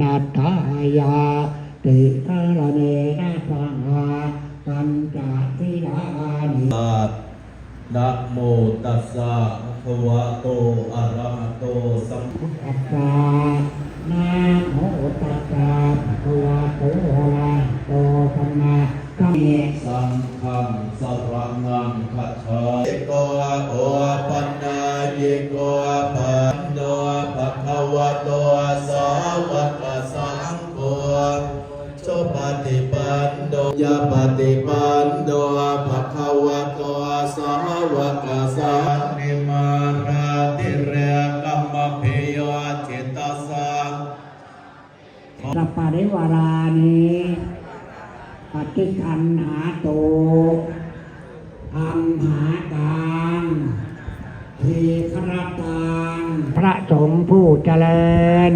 นาทายาติกาลเนนะสังหาปัญจทิลานินะโมตัสสะภะคะวะโตอะระหะโตสัมตัสสะนะโมตัสสะภะคะวะโตอะระหะโตสัมมาสัมพุทธัสสะสังฆังสรนังคัจฉามิโกโอปัญญาเยโกปันโนภะคะ วะโตสาวกสังโฆสุปฏิปันโนยะปฏิปันโนภะคะวะโตสาวกสังนิมาราติเรกัมมะเพโยจิตตสสะสัปปะริวารานิปฏิคันหาโตอัมหาตัง ทีครตังพระสงฆ์ผู้เจริญ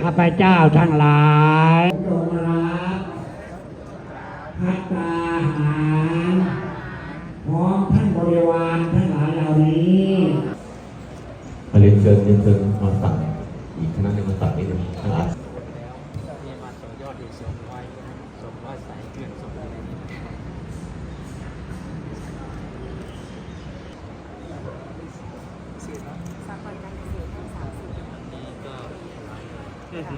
ข้าพเจ้าทั้งหลายจงรับพัตตาหารพร้อมท่านบริวารทั้งหลายเหล่านี้มาเรียนเชิญเรียนเชิญมาตัดอีกคณะหนึงมาตัดนิดหนึงข้างหลัง มีมาต่อยอดอีกสองร้อยสองร้อยสายเกลื่อนสองร้อย นี่ก็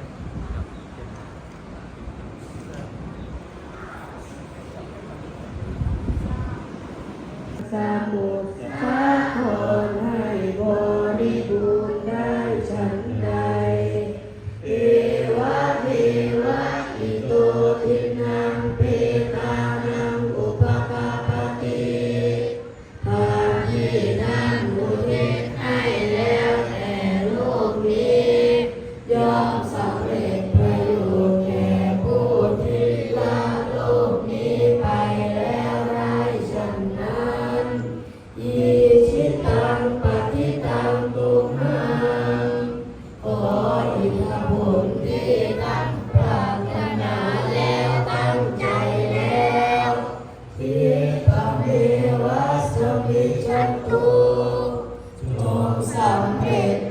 จง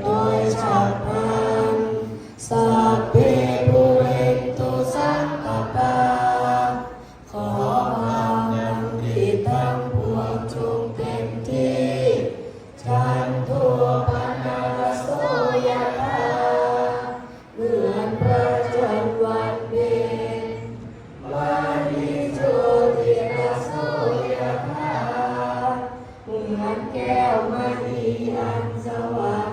แก้วมณีอันสว่าง